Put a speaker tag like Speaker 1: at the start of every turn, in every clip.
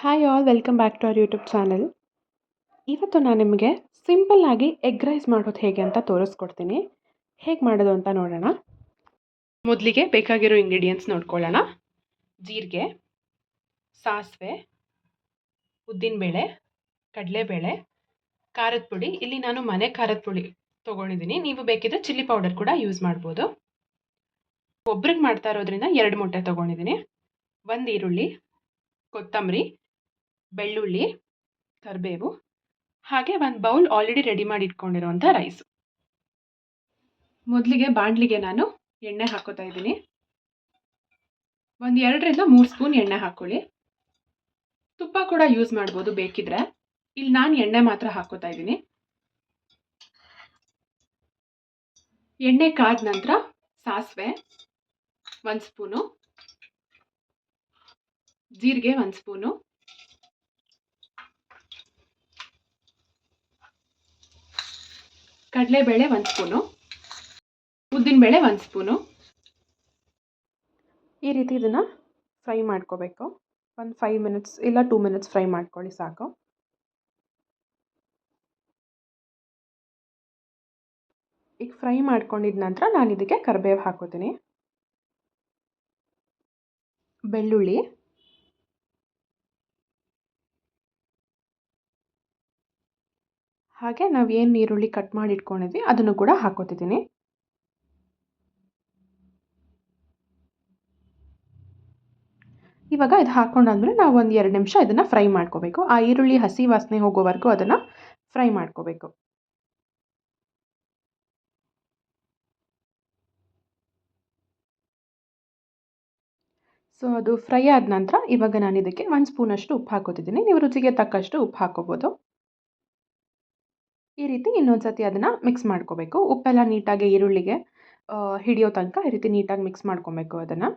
Speaker 1: Hi all welcome back to our YouTube channel ಇವತ್ತು ನಾನು ನಿಮಗೆ ಸಿಂಪಲ್ಲಾಗಿ ಎಗ್ ರೈಸ್ ಮಾಡೋದು ಹೇಗೆ ಅಂತ ತೋರಿಸ್ಕೊಡ್ತೀನಿ. ಹೇಗೆ ಮಾಡೋದು ಅಂತ ನೋಡೋಣ. ಮೊದಲಿಗೆ ಬೇಕಾಗಿರೋ ಇಂಗ್ರೀಡಿಯೆಂಟ್ಸ್ ನೋಡ್ಕೊಳ್ಳೋಣ. ಜೀರಿಗೆ, ಸಾಸಿವೆ, ಉದ್ದಿನಬೇಳೆ, ಕಡಲೆಬೇಳೆ, ಖಾರದ ಪುಡಿ. ಇಲ್ಲಿ ನಾನು ಮನೆ ಖಾರದ ಪುಡಿ ತೊಗೊಂಡಿದ್ದೀನಿ. ನೀವು ಬೇಕಿದ್ರೆ ಚಿಲ್ಲಿ ಪೌಡರ್ ಕೂಡ ಯೂಸ್ ಮಾಡ್ಬೋದು. ಒಬ್ರಿಗೆ ಮಾಡ್ತಾ ಇರೋದ್ರಿಂದ ಎರಡು ಮೊಟ್ಟೆ ತೊಗೊಂಡಿದ್ದೀನಿ. ಒಂದು ಈರುಳ್ಳಿ, ಕೊತ್ತಂಬರಿ ಬೆಳ್ಳುಳ್ಳಿ, ಕರಿಬೇವು, ಹಾಗೆ ಒಂದು ಬೌಲ್ ಆಲ್ರೆಡಿ ರೆಡಿ ಮಾಡಿ ಇಟ್ಕೊಂಡಿರುವಂಥ ರೈಸು ಮೊದಲಿಗೆ ಬಾಣಲಿಗೆ ನಾನು ಎಣ್ಣೆ ಹಾಕೋತಾ ಇದ್ದೀನಿ. ಒಂದು ಎರಡರಿಂದ ಮೂರು ಸ್ಪೂನ್ ಎಣ್ಣೆ ಹಾಕ್ಕೊಳ್ಳಿ ತುಪ್ಪ ಕೂಡ ಯೂಸ್ ಮಾಡ್ಬೋದು ಬೇಕಿದ್ರೆ. ಇಲ್ಲಿ ನಾನು ಎಣ್ಣೆ ಮಾತ್ರ ಹಾಕೋತಾ ಇದ್ದೀನಿ. ಎಣ್ಣೆ ಕಾದ ನಂತರ ಸಾಸಿವೆ ಒಂದು ಸ್ಪೂನು, ಜೀರಿಗೆ ಒಂದು ಸ್ಪೂನು ಕಡಲೆಬೇಳೆ ಒಂದು ಸ್ಪೂನು, ಉದ್ದಿನಬೇಳೆ ಒಂದು ಸ್ಪೂನು. ಈ ರೀತಿ ಇದನ್ನು ಫ್ರೈ ಮಾಡ್ಕೋಬೇಕು. ಒಂದು ಫೈವ್ ಮಿನಿಟ್ಸ್ ಇಲ್ಲ ಟೂ ಮಿನಿಟ್ಸ್ ಫ್ರೈ ಮಾಡ್ಕೊಳ್ಳಿ ಸಾಕು. ಈಗ ಫ್ರೈ ಮಾಡ್ಕೊಂಡಿದ ನಂತರ ನಾನು ಇದಕ್ಕೆ ಕರಿಬೇವು ಹಾಕೋತೀನಿ. ಬೆಳ್ಳುಳ್ಳಿ ಹಾಗೆ ನಾವು ಏನು ಈರುಳ್ಳಿ ಕಟ್ ಮಾಡಿ ಇಟ್ಕೊಂಡಿದ್ವಿ, ಅದನ್ನು ಕೂಡ ಹಾಕೋತಿದ್ದೀನಿ. ಇವಾಗ ಇದು ಹಾಕ್ಕೊಂಡಾದ್ಮೇಲೆ ನಾವು ಒಂದು ಎರಡು ನಿಮಿಷ ಇದನ್ನು ಫ್ರೈ ಮಾಡ್ಕೋಬೇಕು. ಆ ಈರುಳ್ಳಿ ಹಸಿ ವಾಸನೆ ಹೋಗೋವರೆಗೂ ಅದನ್ನು ಫ್ರೈ ಮಾಡ್ಕೋಬೇಕು. ಸೊ, ಅದು ಫ್ರೈ ಆದ ನಂತರ ಇವಾಗ ನಾನು ಇದಕ್ಕೆ ಒಂದು ಸ್ಪೂನಷ್ಟು ಉಪ್ಪು ಹಾಕೋತಿದ್ದೀನಿ. ನೀವು ರುಚಿಗೆ ತಕ್ಕಷ್ಟು ಉಪ್ಪು ಹಾಕೋಬೋದು. ಈ ರೀತಿ ಇನ್ನೊಂದು ಸತಿ ಅದನ್ನು ಮಿಕ್ಸ್ ಮಾಡ್ಕೋಬೇಕು. ಉಪ್ಪೆಲ್ಲ ನೀಟಾಗಿ ಈರುಳ್ಳಿಗೆ ಹಿಡಿಯೋ ತನಕ ಈ ರೀತಿ ನೀಟಾಗಿ ಮಿಕ್ಸ್ ಮಾಡ್ಕೊಬೇಕು ಅದನ್ನು.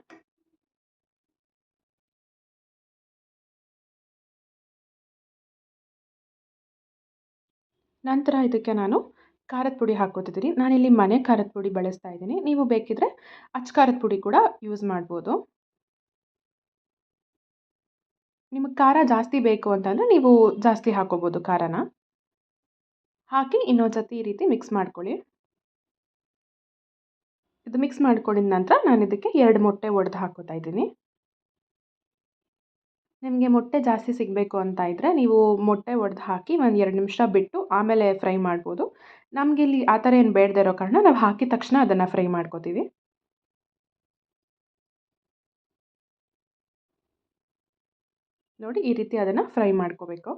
Speaker 1: ನಂತರ ಇದಕ್ಕೆ ನಾನು ಖಾರದ ಪುಡಿ ಹಾಕೋತಿದ್ದೀನಿ ನಾನಿಲ್ಲಿ ಮನೆ ಖಾರದ ಪುಡಿ ಬಳಸ್ತಾ ಇದ್ದೀನಿ. ನೀವು ಬೇಕಿದ್ರೆ ಅಚ್ಚ ಖಾರದ ಪುಡಿ ಕೂಡ ಯೂಸ್ ಮಾಡ್ಬೋದು. ನಿಮಗೆ ಖಾರ ಜಾಸ್ತಿ ಬೇಕು ಅಂತಂದರೆ ನೀವು ಜಾಸ್ತಿ ಹಾಕೋಬೋದು ಖಾರನ. ಹಾಕಿ ಇನ್ನೊಂದು ಸತಿ ಈ ರೀತಿ ಮಿಕ್ಸ್ ಮಾಡ್ಕೊಳ್ಳಿ. ಇದು ಮಿಕ್ಸ್ ಮಾಡ್ಕೊಂಡಿದ ನಂತರ ನಾನು ಇದಕ್ಕೆ ಎರಡು ಮೊಟ್ಟೆ ಒಡೆದು ಹಾಕೋತಾ ಇದ್ದೀನಿ. ನಿಮಗೆ ಮೊಟ್ಟೆ ಜಾಸ್ತಿ ಸಿಗಬೇಕು ಅಂತ ಇದ್ದರೆ ನೀವು ಮೊಟ್ಟೆ ಒಡೆದು ಹಾಕಿ ಒಂದು ಎರಡು ನಿಮಿಷ ಬಿಟ್ಟು ಆಮೇಲೆ ಫ್ರೈ ಮಾಡ್ಬೋದು. ನಮಗೆ ಇಲ್ಲಿ ಆ ಥರ ಏನು ಬೇಡದೇ ಇರೋ ಕಾರಣ ನಾವು ಹಾಕಿದ ತಕ್ಷಣ ಅದನ್ನು ಫ್ರೈ ಮಾಡ್ಕೋತೀವಿ. ನೋಡಿ ಈ ರೀತಿ ಅದನ್ನು ಫ್ರೈ ಮಾಡ್ಕೋಬೇಕು.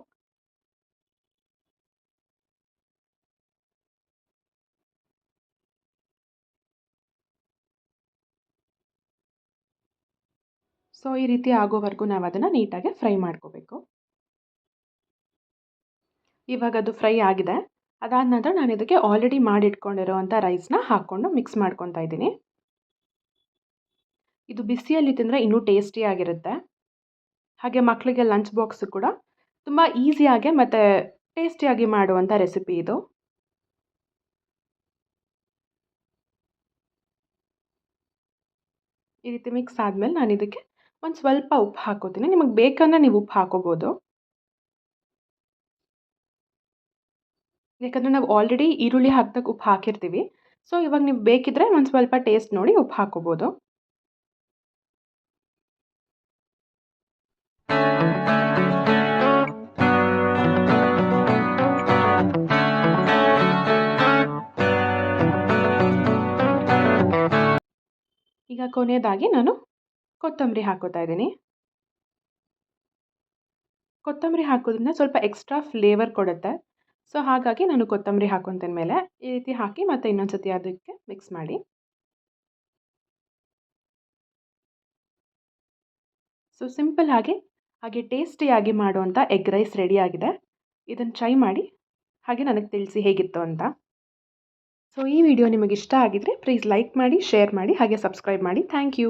Speaker 1: ಸೊ, ಈ ರೀತಿ ಆಗೋವರೆಗೂ ನಾವು ಅದನ್ನು ನೀಟಾಗಿ ಫ್ರೈ ಮಾಡ್ಕೋಬೇಕು. ಇವಾಗ ಅದು ಫ್ರೈ ಆಗಿದೆ. ಅದಾದ ನಂತರ ನಾನು ಇದಕ್ಕೆ ಆಲ್ರೆಡಿ ಮಾಡಿಟ್ಕೊಂಡಿರೋವಂಥ ರೈಸ್ನ ಹಾಕ್ಕೊಂಡು ಮಿಕ್ಸ್ ಮಾಡ್ಕೊತಾ ಇದ್ದೀನಿ. ಇದು ಬಿಸಿಯಲ್ಲಿ ತಿಂದರೆ ಇನ್ನೂ ಟೇಸ್ಟಿಯಾಗಿರುತ್ತೆ ಹಾಗೆ ಮಕ್ಕಳಿಗೆ ಲಂಚ್ ಬಾಕ್ಸ್ ಕೂಡ ತುಂಬ ಈಸಿಯಾಗಿ ಮತ್ತು ಟೇಸ್ಟಿಯಾಗಿ ಮಾಡುವಂಥ ರೆಸಿಪಿ ಇದು. ಈ ರೀತಿ ಮಿಕ್ಸ್ ಆದಮೇಲೆ ನಾನು ಇದಕ್ಕೆ ಒಂದು ಸ್ವಲ್ಪ ಉಪ್ಪು ಹಾಕೋತೀನಿ. ನಿಮಗೆ ಬೇಕಂದರೆ ನೀವು ಉಪ್ಪು ಹಾಕೋಬೋದು. ಯಾಕಂದರೆ ನಾವು ಆಲ್ರೆಡಿ ಈರುಳ್ಳಿ ಹಾಕ್ದಾಗ ಉಪ್ಪು ಹಾಕಿರ್ತೀವಿ. ಸೊ ಇವಾಗ ನೀವು ಬೇಕಿದ್ರೆ ಒಂದು ಸ್ವಲ್ಪ ಟೇಸ್ಟ್ ನೋಡಿ ಉಪ್ಪು ಹಾಕೋಬೋದು. ಈಗ ಕೊನೆಯದಾಗಿ ನಾನು ಕೊತ್ತಂಬರಿ ಹಾಕೋತಾ ಇದ್ದೀನಿ. ಕೊತ್ತಂಬರಿ ಹಾಕೋದ್ರಿಂದ ಸ್ವಲ್ಪ ಎಕ್ಸ್ಟ್ರಾ ಫ್ಲೇವರ್ ಕೊಡುತ್ತೆ. ಸೊ ಹಾಗಾಗಿ ನಾನು ಕೊತ್ತಂಬರಿ ಹಾಕೊತೇನೆ ಮೇಲೆ ಈ ರೀತಿ ಹಾಕಿ ಮತ್ತೆ ಇನ್ನೊಂದು ಸತಿ ಅದಕ್ಕೆ ಮಿಕ್ಸ್ ಮಾಡಿ. ಸೊ ಸಿಂಪಲ್ ಆಗಿ ಹಾಗೆ ಟೇಸ್ಟಿಯಾಗಿ ಮಾಡುವಂಥ ಎಗ್ ರೈಸ್ ರೆಡಿಯಾಗಿದೆ ಇದನ್ನು ಟ್ರೈ ಮಾಡಿ, ಹಾಗೆ ನನಗೆ ತಿಳಿಸಿ ಹೇಗಿತ್ತು ಅಂತ. ಸೊ ಈ ವಿಡಿಯೋ ನಿಮಗೆ ಇಷ್ಟ ಆಗಿದರೆ ಪ್ಲೀಸ್ ಲೈಕ್ ಮಾಡಿ ಶೇರ್ ಮಾಡಿ, ಹಾಗೆ ಸಬ್ಸ್ಕ್ರೈಬ್ ಮಾಡಿ. Thank you